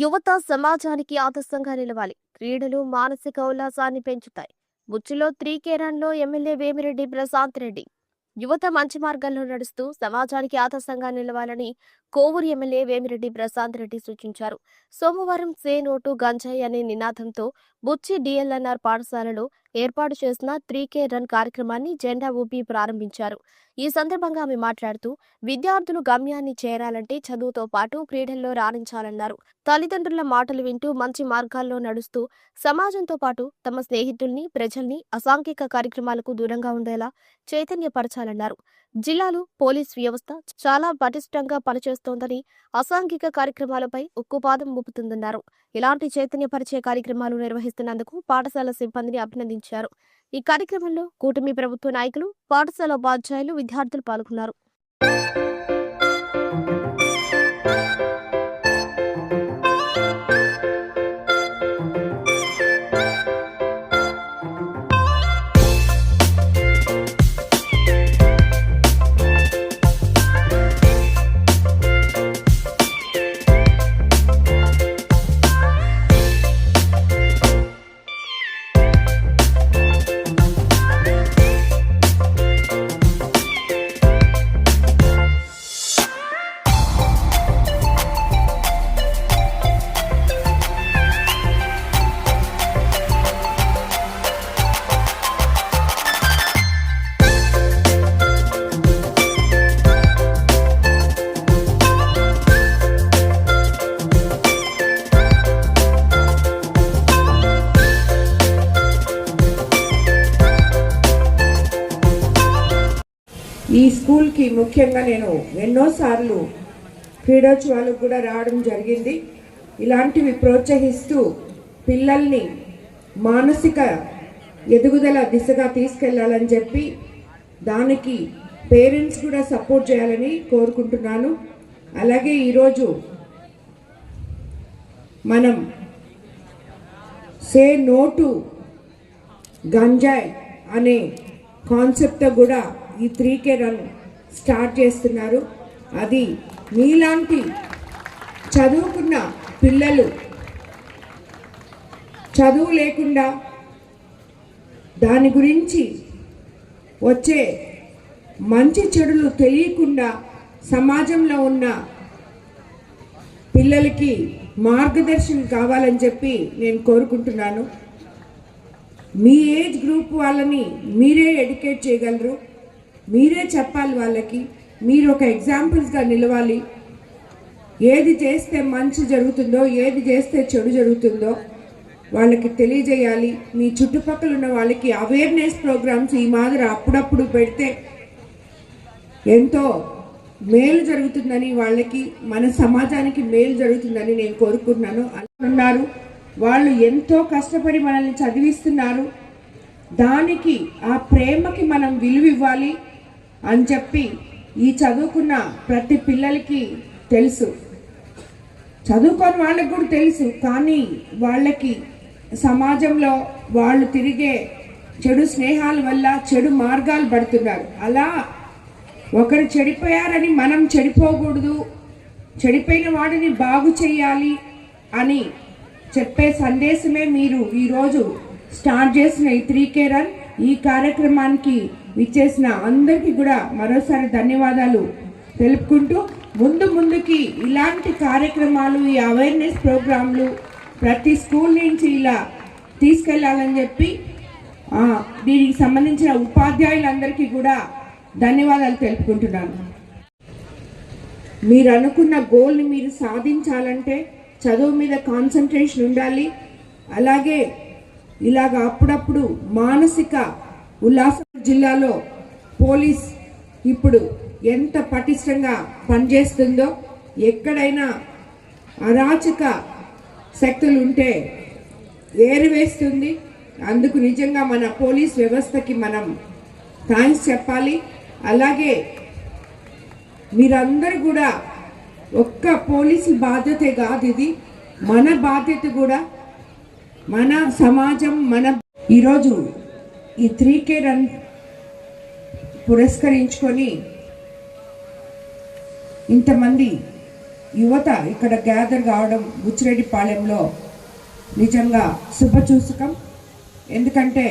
యువత సమాజానికి ఆదర్శంగా నిలవాలి. క్రీడలు మానసిక ఉల్లాసాన్ని పెంచుతాయి. బుచ్చిలో త్రీకేరన్లో ఎమ్మెల్యే వేమిరెడ్డి ప్రశాంత్ రెడ్డి. యువత మంచి మార్గంలో నడుస్తూ సమాజానికి ఆదర్శంగా నిలవాలని కోవూరు ఎమ్మెల్యే వేమిరెడ్డి ప్రశాంత్ రెడ్డి సూచించారు. సోమవారం సే నోటు గంజాయి అనే నినాదంతో బుచ్చి డిఎల్ఎన్ఆర్ పాఠశాలలో ఏర్పాటు చేసిన త్రీ కే రన్ కార్యక్రమాన్ని జెండా ఊపి ప్రారంభించారు. ఈ సందర్భంగా ఆమె మాట్లాడుతూ విద్యార్థులు గమ్యాన్ని చేరాలంటే చదువుతో పాటు క్రీడల్లో రాణించాలన్నారు. తల్లిదండ్రుల మాటలు వింటూ మంచి మార్గాల్లో నడుస్తూ సమాజంతో పాటు తమ స్నేహితుల్ని ప్రజల్ని అసాంఘిక కార్యక్రమాలకు దూరంగా ఉండేలా చైతన్యపరచాలన్నారు. జిల్లాలో పోలీస్ వ్యవస్థ చాలా పటిష్టంగా పనిచేస్తోందని అసాంఘిక కార్యక్రమాలపై ఉక్కుపాదం మోపుతుందన్నారు. ఇలాంటి చైతన్యపరిచే కార్యక్రమాలు నిర్వహిస్తున్నందుకు పాఠశాల సిబ్బందిని అభినందించారు. ఈ కార్యక్రమంలో కూటమి ప్రభుత్వ నాయకులు పాఠశాల ఉపాధ్యాయులు విద్యార్థులు పాల్గొన్నారు. ఈ స్కూల్కి ముఖ్యంగా నేను ఎన్నోసార్లు క్రీడోత్సవాలకు కూడా రావడం జరిగింది. ఇలాంటివి ప్రోత్సహిస్తూ పిల్లల్ని మానసిక ఎదుగుదల దిశగా తీసుకెళ్ళాలని చెప్పి దానికి పేరెంట్స్ కూడా సపోర్ట్ చేయాలని కోరుకుంటున్నాను. అలాగే ఈరోజు మనం సే నోటు గంజాయ్ అనే కాన్సెప్ట్తో కూడా ఈ త్రీ కే రన్ స్టార్ట్ చేస్తున్నారు. అది మీలాంటి చదువుకున్న పిల్లలు చదువు లేకుండా దాని గురించి వచ్చే మంచి చెడులు తెలియకుండా సమాజంలో ఉన్న పిల్లలకి మార్గదర్శనం కావాలని చెప్పి నేను కోరుకుంటున్నాను. మీ ఏజ్ గ్రూప్ వాళ్ళని మీరే ఎడ్యుకేట్ చేయగలరు. మీరే చెప్పాలి వాళ్ళకి మీరు ఒక ఎగ్జాంపుల్స్గా నిలవాలి. ఏది చేస్తే మంచి జరుగుతుందో ఏది చేస్తే చెడు జరుగుతుందో వాళ్ళకి తెలియజేయాలి. మీ చుట్టుపక్కల ఉన్న వాళ్ళకి అవేర్నెస్ ప్రోగ్రామ్స్ ఈ మాదిరి అప్పుడప్పుడు పెడితే ఎంతో మేలు జరుగుతుందని వాళ్ళకి మన సమాజానికి మేలు జరుగుతుందని నేను కోరుకుంటున్నాను. ఉన్నారు. వాళ్ళు ఎంతో కష్టపడి మనల్ని చదివిస్తున్నారు. దానికి ఆ ప్రేమకి మనం విలువ ఇవ్వాలి అని చెప్పి ఈ చదువుకున్న ప్రతి పిల్లలకి తెలుసు. చదువుకొని వాళ్ళకి కూడా తెలుసు. కానీ వాళ్ళకి సమాజంలో వాళ్ళు తిరిగే చెడు స్నేహాల వల్ల చెడు మార్గాలు పడుతున్నారు. అలా ఒకరు చెడిపోయారని మనం చెడిపోకూడదు. చెడిపోయిన వాడిని బాగు చేయాలి అని చెప్పే సందేశమే మీరు ఈరోజు స్టార్ట్ చేసిన ఈ త్రీ కే రన్. ఈ కార్యక్రమానికి ఇచ్చేసిన అందరికీ కూడా మరోసారి ధన్యవాదాలు తెలుపుకుంటూ ముందు ముందుకి ఇలాంటి కార్యక్రమాలు ఈ అవేర్నెస్ ప్రోగ్రాంలు ప్రతి స్కూల్ నుంచి ఇలా తీసుకెళ్ళాలని చెప్పి దీనికి సంబంధించిన ఉపాధ్యాయులందరికీ కూడా ధన్యవాదాలు తెలుపుకుంటున్నాను. మీరు అనుకున్న గోల్ని మీరు సాధించాలంటే చదువు మీద కాన్సన్ట్రేషన్ ఉండాలి. అలాగే ఇలాగ అప్పుడప్పుడు మానసిక ఉల్లాసనగర్ జిల్లాలో పోలీస్ ఇప్పుడు ఎంత పటిష్టంగా పనిచేస్తుందో ఎక్కడైనా అరాచక శక్తులు ఉంటే ఏరివేస్తుంది. అందుకు నిజంగా మన పోలీస్ వ్యవస్థకి మనం థ్యాంక్స్ చెప్పాలి. అలాగే మీరందరూ కూడా ఒక్క పోలీసు బాధ్యతే కాదు ఇది. మన బాధ్యత కూడా మన సమాజం మన ఈరోజు ఈ త్రీ కే రన్ పురస్కరించుకొని ఇంతమంది యువత ఇక్కడ గ్యాదర్ కావడం బుచ్చిరెడ్డిపాళెంలో నిజంగా శుభచూసుకం. ఎందుకంటే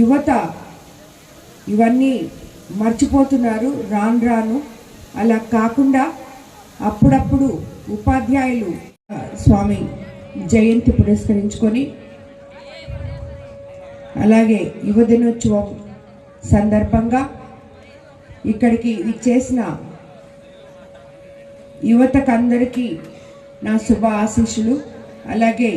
యువత ఇవన్నీ మర్చిపోతున్నారు రాను రాను. అలా కాకుండా అప్పుడప్పుడు ఉపాధ్యాయులు స్వామి జయంతి పురస్కరించుకొని అలాగే యువ దినోత్సవం సందర్భంగా ఇక్కడికి చేసిన యువతకందరికీ నా శుభ ఆశీస్సులు అలాగే